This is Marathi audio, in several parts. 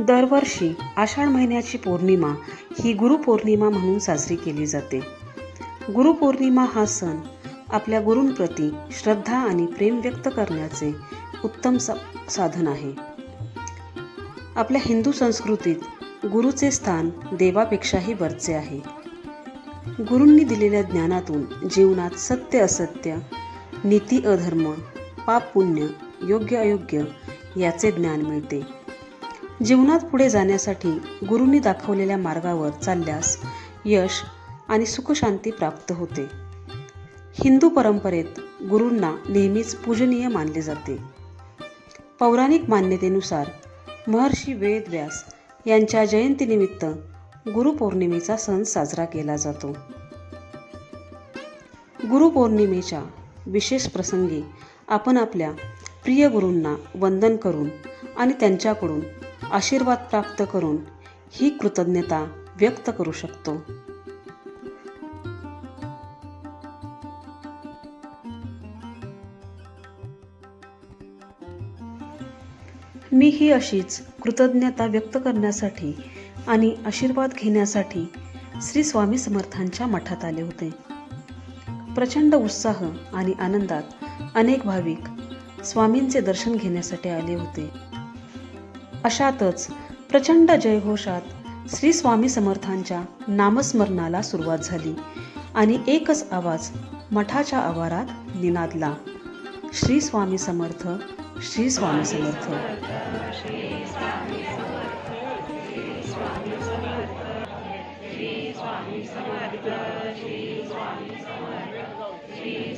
दरवर्षी आषाढ महिन्याची पौर्णिमा ही गुरुपौर्णिमा म्हणून साजरी केली जाते. गुरुपौर्णिमा हा सण आपल्या गुरूंप्रती श्रद्धा आणि प्रेम व्यक्त करण्याचे उत्तम सा साधन आहे. आपल्या हिंदू संस्कृतीत गुरुचे स्थान देवापेक्षाही वरचे आहे. गुरूंनी दिलेल्या ज्ञानातून जीवनात सत्य असत्य नीती अधर्म पाप पुण्य योग्य अयोग्य याचे ज्ञान मिळते. जीवनात पुढे जाण्यासाठी गुरूंनी दाखवलेल्या मार्गावर चालल्यास यश आणि सुखशांती प्राप्त होते. हिंदू परंपरेत गुरूंना नेहमीच पूजनीय मानले जाते. पौराणिक मान्यतेनुसार महर्षी वेदव्यास यांच्या जयंतीनिमित्त गुरुपौर्णिमेचा सण साजरा केला जातो. गुरुपौर्णिमेच्या विशेष प्रसंगी आपण आपल्या प्रिय गुरूंना वंदन करून आणि त्यांच्याकडून आशीर्वाद प्राप्त करून ही कृतज्ञता व्यक्त करू शकतो. मी ही अशीच कृतज्ञता व्यक्त करण्यासाठी आणि आशीर्वाद घेण्यासाठी श्री स्वामी समर्थांच्या मठात आले होते. प्रचंड उत्साह आणि आनंदात अनेक भाविक स्वामींचे दर्शन घेण्यासाठी आले होते. अशातच प्रचंड जयघोषात श्री स्वामी समर्थांच्या नामस्मरणाला सुरुवात झाली आणि एकच आवाज मठाच्या आवारात निनादला. श्री स्वामी समर्थ श्री स्वामी समर्थ.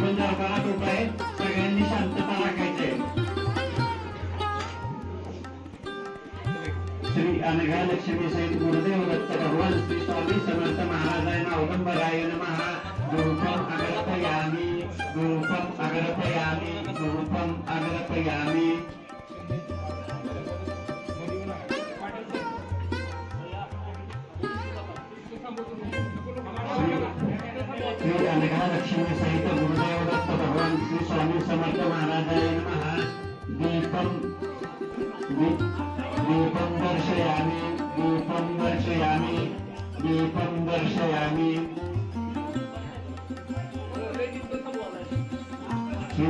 आपण दरबारात उभा आहे. सगळ्यांनी शांतता राखायची श्री अनघा लक्ष्मी सहित गुरुदेव दत्त भगवान श्री स्वामी समर्थ महाराजांना औदंबराय महा गुरुपम अग्रपयामी गुरुपम अग्रपयामी गुरुपम अग्रपयामी श्री अनघा लक्ष्मी सहित गुरु महाराजाय नमः दीपम दीप- दीपम दर्शयामि दीपम दर्शयामि दर्शयामि श्री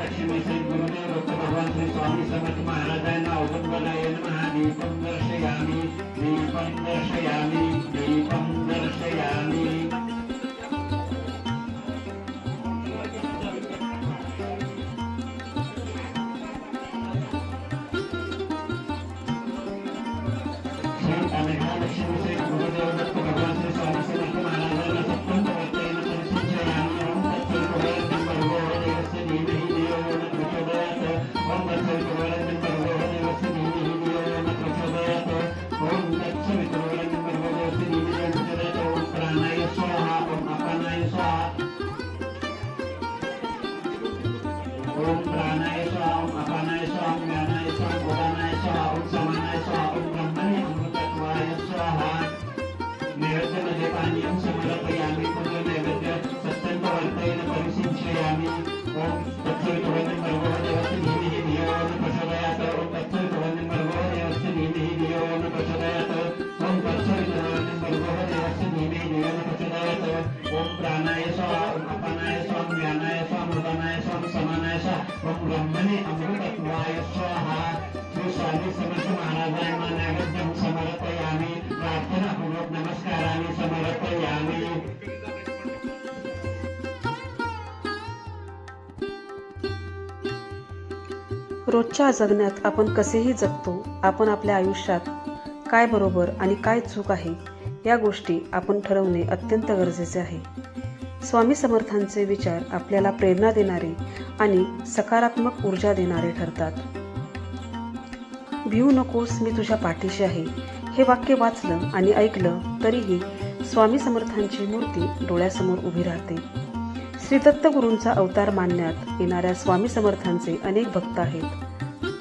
लक्ष्मी गुरुदेव दत्त भगवान श्री स्वामी समर्थ महाराजांना औदंबराय नमः दीपम दर्शयामि दीपम दर्शयामि Thank you. रोजच्या जगण्यात आपण कसेही जगतो आपण आपल्या आयुष्यात काय बरोबर आणि काय चूक आहे या गोष्टी आपण ठरवणे अत्यंत गरजेचे आहे. स्वामी समर्थांचे विचार आपल्याला प्रेरणा देणारे आणि सकारात्मक ऊर्जा देणारे ठरतात. भिवू नकोस मी तुझ्या पाठीशी आहे. हे वाक्य वाचलं आणि ऐकलं तरीही स्वामी समर्थांची मूर्ती डोळ्यासमोर उभी राहते. श्री दत्तगुरूंचा अवतार मानण्यात येणाऱ्या स्वामी समर्थांचे अनेक भक्त आहेत.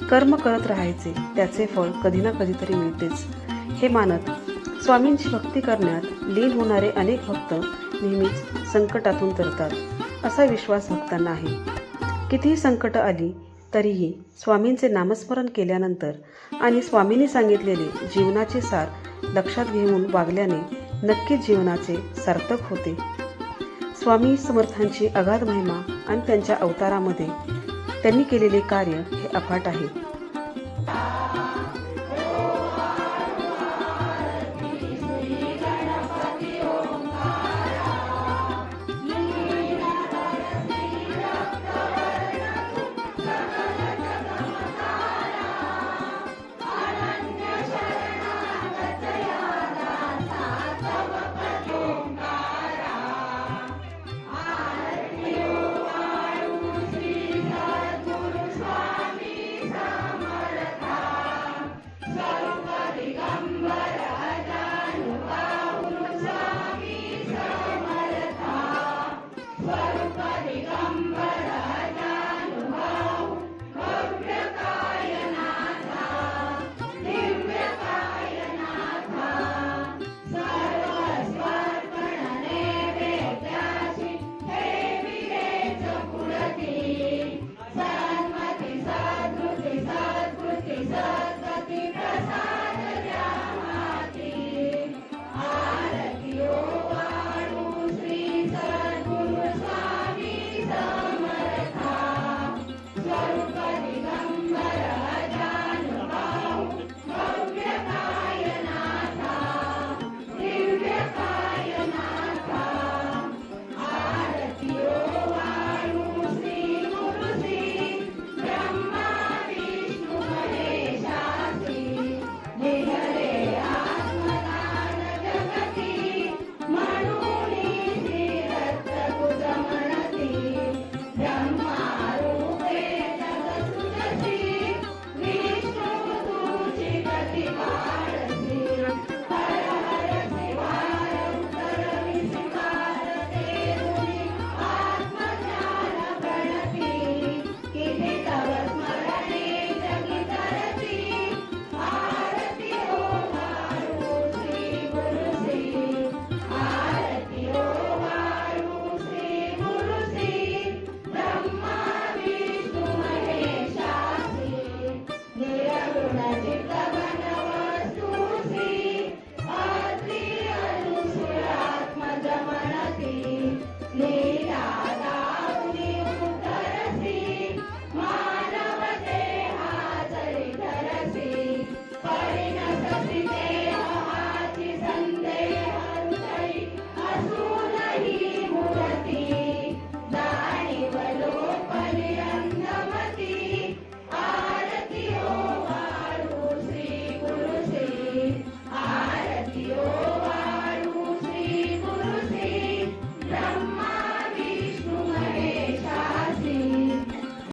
कर्म करत राहायचे त्याचे फळ कधी ना कधीतरी मिळतेच. हे मानत स्वामींची भक्ती करण्यात लीन होणारे अनेक भक्त नेहमीच संकटातून तरतात असा विश्वास भक्तांना आहे. कितीही संकट आली तरीही स्वामींचे नामस्मरण केल्यानंतर आणि स्वामींनी सांगितलेले जीवनाचे सार लक्षात घेऊन वागल्याने नक्कीच जीवनाचे सार्थक होते. स्वामी समर्थांची अगाध महिमा आणि त्यांच्या अवतारामध्ये त्यांनी केलेले कार्य हे अफाट आहे.